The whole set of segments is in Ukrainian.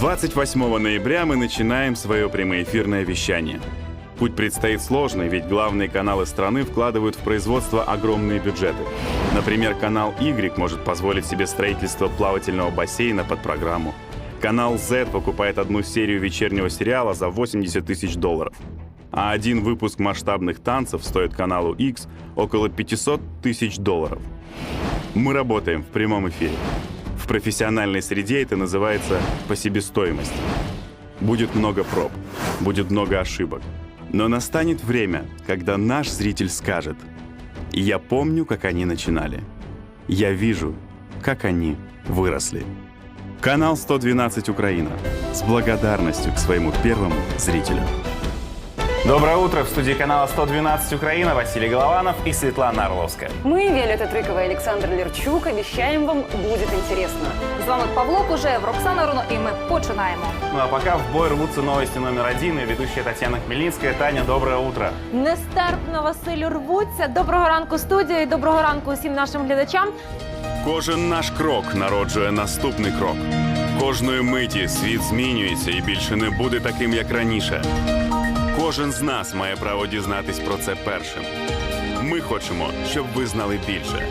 28 ноября мы начинаем свое прямоэфирное вещание. Путь предстоит сложный, ведь главные каналы страны вкладывают в производство огромные бюджеты. Например, канал Y может позволить себе строительство плавательного бассейна под программу. Канал Z покупает одну серию вечернего сериала за 80 тысяч долларов. А один выпуск масштабных танцев стоит каналу X около 500 тысяч долларов. Мы работаем в прямом эфире. В профессиональной среде это называется по себестоимости. Будет много проб, будет много ошибок. Но настанет время, когда наш зритель скажет «Я помню, как они начинали. Я вижу, как они выросли». Канал 112 Украина с благодарностью к своему первому зрителю. Доброе утро. В студии канала 112 Украина Василий Голованов и Светлана Орловская. Мы, Виолетта Трикова и Александр Лерчук, обещаем вам, будет интересно. З вами Павло Кужев, Роксана Руно, і ми починаємо. Ну а пока в бой рвутся новости номер один и ведущая Татьяна Хмельницкая. Таня, доброе утро. Нестерпно Василю рвуться. Доброго ранку, студія, і доброго ранку усім нашим глядачам. Кожен наш крок народжує наступний крок. Кожної миті світ змінюється і більше не буде таким, як раніше. Кожен з нас має право дізнатись про це першим. Ми хочемо, щоб ви знали більше.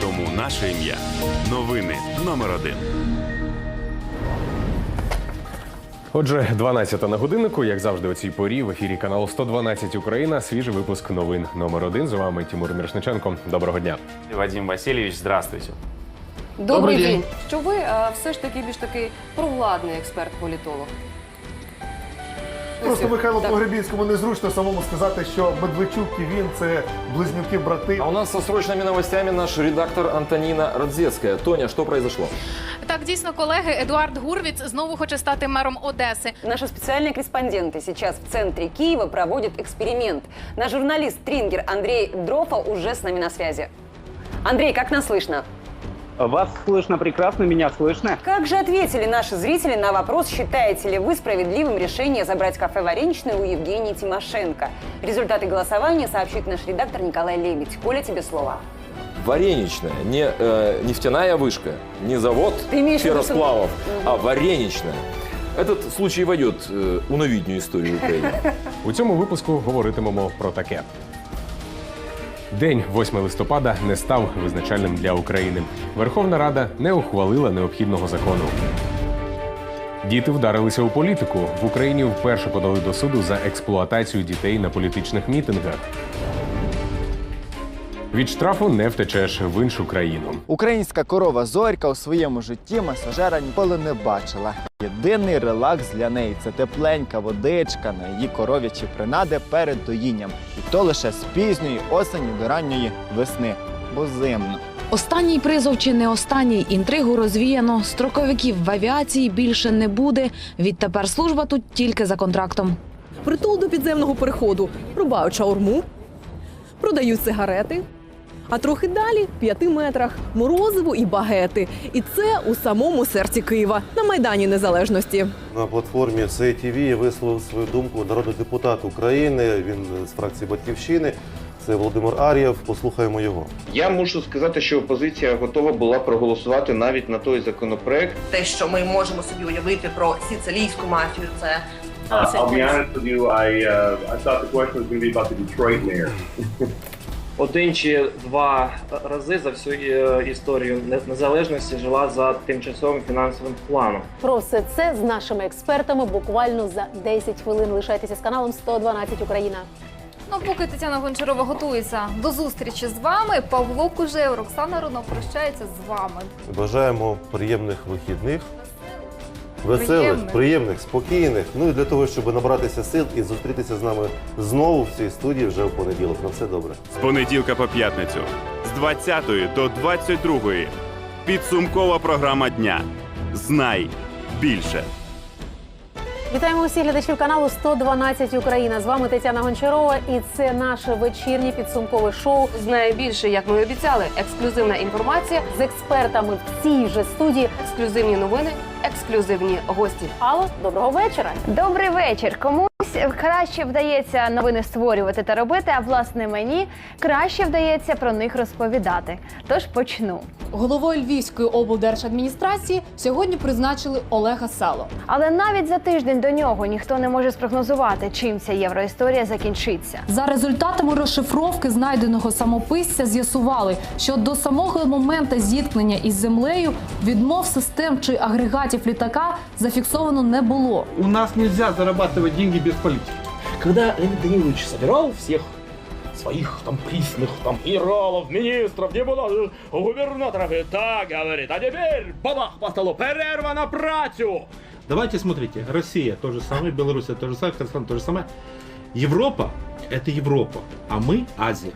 Тому наше ім'я новини номер один. Отже, 12 на годиннику, як завжди, о цій порі в ефірі каналу 112 Україна. Свіжий випуск новин номер один. З вами Тимур Мірошниченко. Доброго дня. Вадим Васильевич, здравствуйте. Добрий день. Що ви е, все ж таки більш такий провладний експерт-політолог? Просто Михайлу Так. Погребінському незручно самому сказати, що Медведчук і він це близнюки-брати. А у нас со срочными новостями наш редактор Антонина Радзецкая. Тоня, что произошло? Так, дійсно, колеги, Едуард Гурвіц знову хоче стати мером Одеси. Наши специальные корреспонденты сейчас в центре Киева проводят эксперимент. Наш журналист Трингер Андрей Дрофа уже с нами на связи. Андрей, как нас слышно? Вас слышно прекрасно, меня слышно. Как же ответили наши зрители на вопрос, считаете ли вы справедливым решение забрать кафе «Вареничное» у Евгении Тимошенко? Результаты голосования сообщит наш редактор Николай Лебедь. Коля, тебе слово. Вареничная, не э, нефтяная вышка, не завод Ты имеешь в виду, что- ферросплавов, а вареничная. Этот случай войдет э, у новітню історію України. У цьому випуску говоритимемо про таке. День 8 листопада не став визначальним для України. Верховна Рада не ухвалила необхідного закону. Діти вдарилися у політику. В Україні вперше подали до суду за експлуатацію дітей на політичних мітингах. Від штрафу не втечеш в іншу країну. Українська корова Зорька у своєму житті масажера ніколи не бачила. Єдиний релакс для неї це тепленька водичка на її коров'ячі принади перед доїнням. І то лише з пізньої осені до ранньої весни, бо зимно. Останній призов чи не останній інтригу розвіяно. Строковиків в авіації більше не буде. Відтепер служба тут тільки за контрактом. Притул до підземного переходу. Рубають шаурму, продають сигарети. А трохи далі, в п'яти метрах, морозиво і багети. І це у самому серці Києва на Майдані Незалежності. На платформі СЕТВ висловив свою думку народний депутат України. Він з фракції Батьківщини. Це Володимир Ар'єв. Послухаємо його. Я мушу сказати, що опозиція готова була проголосувати навіть на той законопроект. Те, що ми можемо собі уявити про сицилійську мафію, це Один чи два рази за всю е, історію незалежності жила за тимчасовим фінансовим планом. Про все це з нашими експертами буквально за 10 хвилин. Лишайтеся з каналом 112 Україна. Ну, поки Тетяна Гончарова готується до зустрічі з вами, Павло Кужев, Роксана Руно прощається з вами. Бажаємо приємних вихідних. Веселих, Приємних. приємних, спокійних. Ну і для того, щоб набратися сил і зустрітися з нами знову в цій студії вже в понеділок. На все добре. З понеділка по п'ятницю з 20 до 22 підсумкова програма дня. Знай більше. Вітаємо усіх глядачів каналу 112 Україна. З вами Тетяна Гончарова, і це наше вечірнє підсумкове шоу Знає більше, як ми і обіцяли. Ексклюзивна інформація, з експертами в цій же студії. ексклюзивні новини, ексклюзивні гості. Алло, доброго вечора. Добрий вечір. Кому Краще вдається новини створювати та робити, а власне мені краще вдається про них розповідати. Тож почну. Головою Львівської облдержадміністрації сьогодні призначили Олега Сало. Але навіть за тиждень до нього ніхто не може спрогнозувати, чим ця євроісторія закінчиться. За результатами розшифровки знайденого самописця з'ясували, що до самого моменту зіткнення із землею відмов систем чи агрегатів літака зафіксовано не було. У нас нельзя зарабатывать деньги без политики. Когда Леонид Данилович собирал всех своих там присных, там генералов, министров, депутатов, губернаторов, и так говорит, а теперь бабах по столу, перерва на працю! Давайте смотрите, Россия то же самое, Белоруссия то же самое, Казахстан то же самое. Европа – это Европа, а мы – Азия.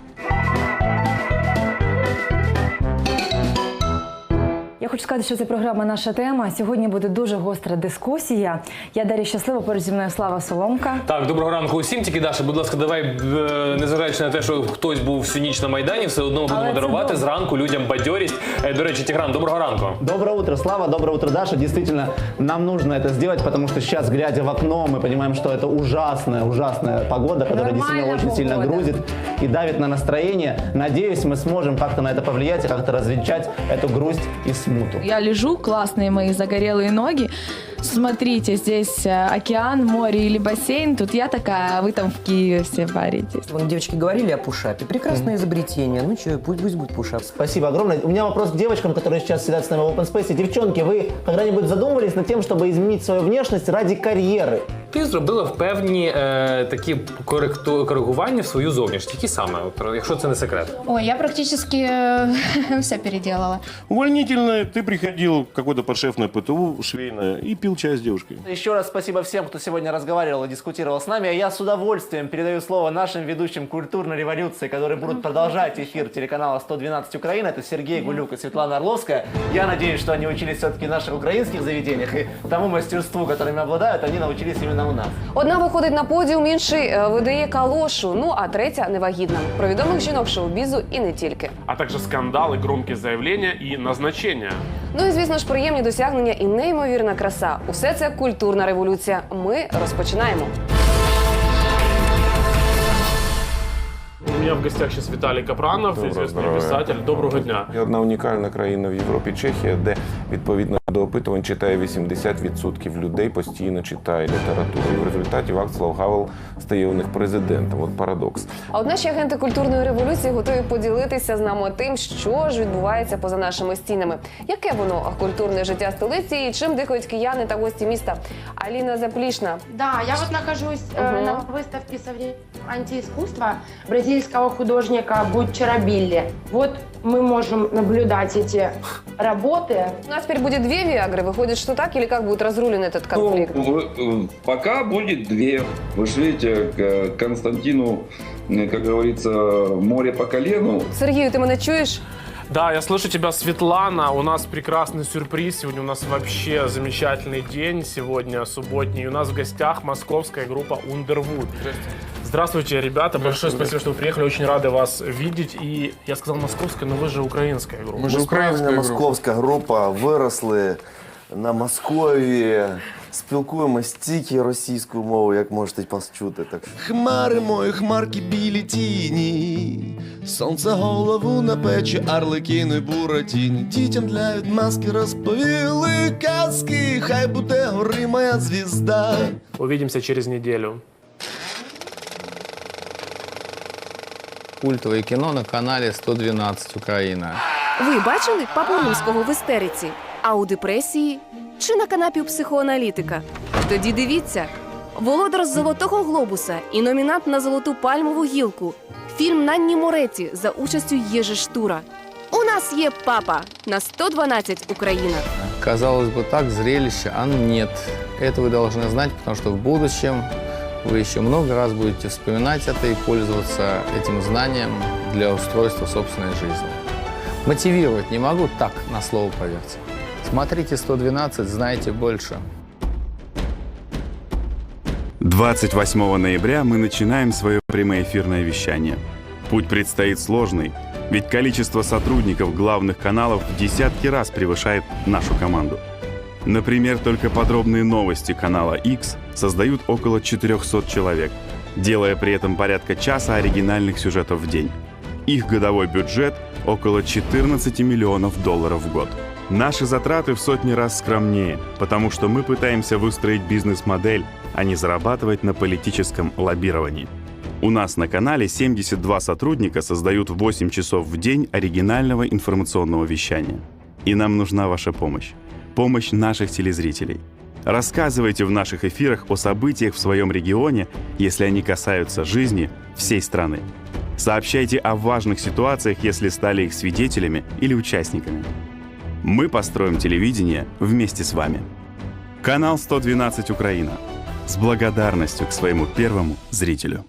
Я хочу сказати, що це програма наша тема. Сьогодні буде дуже гостра дискусія. Я Дар'я Щаслива, поруч зі мною Слава Соломка. Так, доброго ранку усім. Тільки Даша, будь ласка, давай, е, незважаючи на те, що хтось був всю ніч на майдані, все одно будемо це дарувати добре. зранку людям бадьорість. Е, До речі, Тігран, доброго ранку. Доброе утро, Слава, доброе утро, Даша. Действительно, нам нужно это сделать, потому что сейчас, глядя в окно, мы понимаем, что это ужасная, ужасная погода, которая действительно Нормальная очень сильно погода. грузит и давит на настроение. Надеюсь, мы сможем как-то на это повлиять и как-то развенчать эту грусть и Смуту. Я лежу, классные мои загорелые ноги. Смотрите, здесь э, океан, море или бассейн. Тут я такая, а вы там в Киеве все варитесь. Вон девочки говорили о пушапе. Прекрасное изобретение. Ну что, пусть, пусть будет пушап. Спасибо огромное. У меня вопрос к девочкам, которые сейчас сидят с нами в Open Space. Девчонки, вы когда-нибудь задумывались над тем, чтобы изменить свою внешность ради карьеры? Ти зробила певні е, такі коректу, коригування в свою зовнішність. Які саме, От, якщо це не секрет? Ой, я практически э, все переделала. Увольнительное, ты приходил в какое-то подшефное ПТУ швейное и пил чай с девушкой. Еще раз спасибо всем, кто сегодня разговаривал и дискутировал с нами. А я с удовольствием передаю слово нашим ведущим культурной революции, которые будут продолжать эфир телеканала 112 Украина. Это Сергей Гулюк и Светлана Орловская. Я надеюсь, что они учились все-таки в наших украинских заведениях. И тому мастерству, которыми обладают, они научились именно у нас. Одна виходить на подіум, інший е, видає калошу. Ну а третя невагітна. Про відомих жінок шоу-бізу і не тільки. а также скандалы, громкие заявления и назначения. Ну і звісно ж, приємні досягнення і неймовірна краса. Усе це культурна революція. Ми розпочинаємо. У меня в гостях сейчас Виталий Капранов, известный здоров'я. писатель. Доброго дня. Є одна унікальна країна в Європі Чехія, де відповідно до опитувань читає 80% людей постійно читає літературу. І в результаті Вацлав Гавел стає у них президентом. От парадокс. А от наші агенти культурної революції готові поділитися з нами тим, що ж відбувається поза нашими стінами. Яке воно культурне життя столиці і чим дихають кияни та гості міста? Аліна Заплішна. Да, я вот нахожусь э, Мгм. на выставке современного антиискусства бразильского художника Бутчера Билли. Вот мы можем наблюдать эти работы. У нас теперь будет две Виагры. Выходит, что так или как будет разрулен этот конфликт? Ну, вы- э, пока будет две. Вы же видите, к Константину, э, как говорится, море по колену. Сергію, ти мене чуєш? Да, я слышу тебя, Светлана. У нас прекрасный сюрприз. Сегодня у нас вообще замечательный день. Сегодня субботний. И у нас в гостях московская группа Underwood. Здравствуйте, ребята. Большое спасибо, что вы приехали. Очень рады вас видеть. И я сказал московская, но вы же украинская группа. Ми справжня московська група, виросли на Московії, спілкуємось тільки російською мовою, як можете почути. Так. Хмари мої, хмарки білі тіні, сонце голову на печі, арлекіни буратіні. Дітям для відмазки розповіли казки, хай буде гори моя звізда. Увидимся через неделю. Культове кіно на каналі 112 Україна. Ви бачили папу римського в істериці, а у депресії чи на канапі у психоаналітика? Тоді дивіться. Володар Золотого глобуса і номінант на золоту пальмову гілку. Фільм Нанні Мореті за участю Єжи Штура. У нас є папа на 112 Україна. Казалось бы, так, зрелище, а нет. Это вы должны знать, потому что в будущем вы еще много раз будете вспоминать это и пользоваться этим знанием для устройства собственной жизни. Мотивировать не могу так, на слово поверьте. Смотрите 112, знаете больше. 28 ноября мы начинаем свое прямоэфирное вещание. Путь предстоит сложный, ведь количество сотрудников главных каналов в десятки раз превышает нашу команду. Например, только подробные новости канала X создают около 400 человек, делая при этом порядка часа оригинальных сюжетов в день. Их годовой бюджет – около 14 миллионов долларов в год. Наши затраты в сотни раз скромнее, потому что мы пытаемся выстроить бизнес-модель, а не зарабатывать на политическом лоббировании. У нас на канале 72 сотрудника создают 8 часов в день оригинального информационного вещания. И нам нужна ваша помощь. Помощь наших телезрителей. Рассказывайте в наших эфирах о событиях в своем регионе, если они касаются жизни всей страны. Сообщайте о важных ситуациях, если стали их свидетелями или участниками. Мы построим телевидение вместе с вами. Канал 112 Украина. С благодарностью к своему первому зрителю.